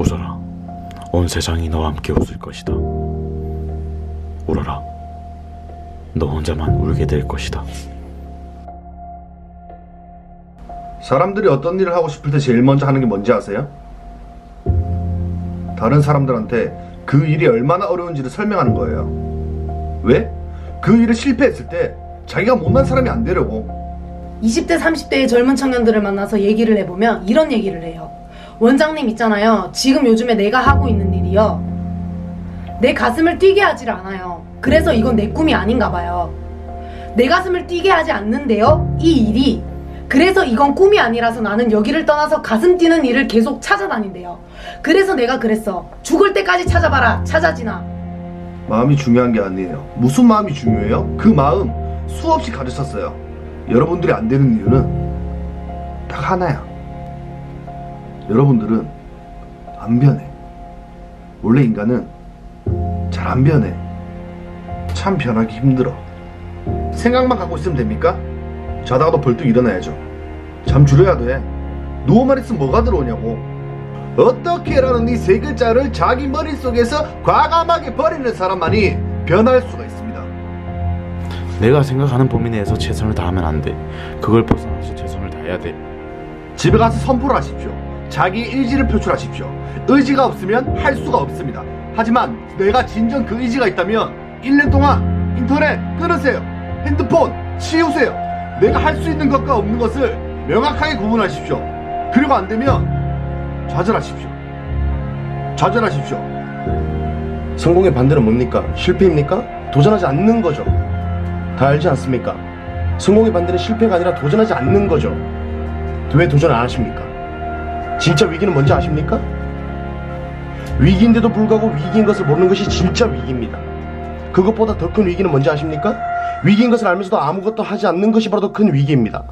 웃어라. 온 세상이 너와 함께 웃을 것이다. 울어라. 너 혼자만 울게 될 것이다. 사람들이 어떤 일을 하고 싶을 때 제일 먼저 하는 게 뭔지 아세요? 다른 사람들한테 그 일이 얼마나 어려운지를 설명하는 거예요. 왜? 그 일을 실패했을 때 자기가 못난 사람이 안 되려고. 20대, 30대의 젊은 청년들을 만나서 얘기를 해보면 이런 얘기를 해요. 원장님 있잖아요. 지금 요즘에 내가 하고 있는 일이요. 내 가슴을 뛰게 하질 않아요. 그래서 이건 내 꿈이 아닌가 봐요. 내 가슴을 뛰게 하지 않는데요. 이 일이. 그래서 이건 꿈이 아니라서 나는 여기를 떠나서 가슴 뛰는 일을 계속 찾아다닌대요. 그래서 내가 그랬어. 죽을 때까지 찾아봐라. 찾아지나. 마음이 중요한 게 아니에요. 무슨 마음이 중요해요? 그 마음 수없이 가르쳤어요. 여러분들이 안 되는 이유는 딱 하나야. 여러분들은 안 변해. 원래 인간은 잘 안 변해. 참 변하기 힘들어. 생각만 갖고 있으면 됩니까? 자다가도 벌떡 일어나야죠. 잠 줄여야 돼. 누워만 있으면 뭐가 들어오냐고. 어떻게라는 이 세 글자를 자기 머릿속에서 과감하게 버리는 사람만이 변할 수가 있습니다. 내가 생각하는 범위 내에서 최선을 다하면 안 돼. 그걸 벗어나서 최선을 다해야 돼. 집에 가서 선포를 하십시오. 자기 의지를 표출하십시오. 의지가 없으면 할 수가 없습니다. 하지만 내가 진정 그 의지가 있다면 1년 동안 인터넷 끊으세요. 핸드폰 치우세요. 내가 할 수 있는 것과 없는 것을 명확하게 구분하십시오. 그리고 안 되면 좌절하십시오. 좌절하십시오. 성공의 반대는 뭡니까? 실패입니까? 도전하지 않는 거죠. 다 알지 않습니까? 성공의 반대는 실패가 아니라 도전하지 않는 거죠. 왜 도전 안 하십니까? 진짜 위기는 뭔지 아십니까? 위기인데도 불구하고 위기인 것을 모르는 것이 진짜 위기입니다. 그것보다 더 큰 위기는 뭔지 아십니까? 위기인 것을 알면서도 아무것도 하지 않는 것이 바로 더 큰 위기입니다.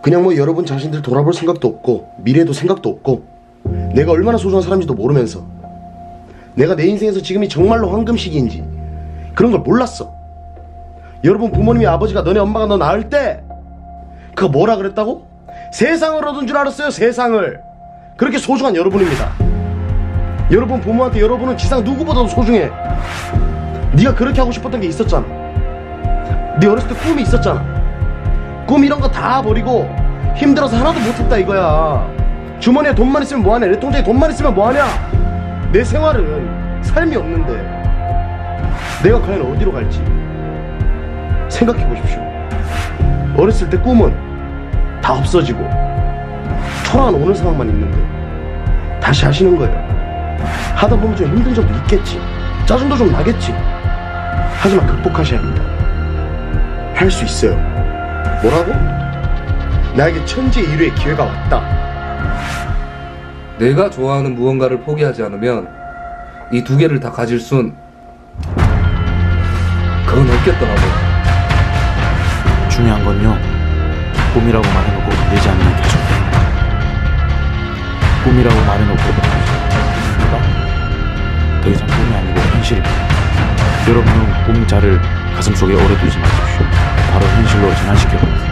그냥 뭐 여러분 자신들 돌아볼 생각도 없고 미래도 생각도 없고 내가 얼마나 소중한 사람인지도 모르면서 내가 내 인생에서 지금이 정말로 황금 시기인지 그런 걸 몰랐어. 여러분 부모님이 아버지가 너네 엄마가 너 낳을 때 그거 뭐라 그랬다고? 세상을 얻은 줄 알았어요 세상을. 그렇게 소중한 여러분입니다. 여러분 부모한테 여러분은 지상 누구보다도 소중해. 네가 그렇게 하고 싶었던 게 있었잖아. 네 어렸을 때 꿈이 있었잖아. 꿈 이런 거 다 버리고 힘들어서 하나도 못했다 이거야. 주머니에 돈만 있으면 뭐하냐? 내 통장에 돈만 있으면 뭐하냐? 내 생활은 삶이 없는데 내가 과연 어디로 갈지 생각해 보십시오. 어렸을 때 꿈은 다 없어지고 초라한 오늘 상황만 있는데 다시 하시는 거예요. 하다 보면 좀 힘든 점도 있겠지. 짜증도 좀 나겠지. 하지만 극복하셔야 합니다. 할 수 있어요. 뭐라고? 나에게 천재 일류의 기회가 왔다. 내가 좋아하는 무언가를 포기하지 않으면 이 두 개를 다 가질 순 그건 없겠더라고. 중요한 건요. 꿈이라고 말해놓고 되지 않으면 계속됩니다. 꿈이라고 말해놓고 더 이상 꿈이 아니고 현실입니다. 여러분은 꿈 자를 가슴속에 오래 두지 마십시오. 바로 현실로 전환시켜버리세요.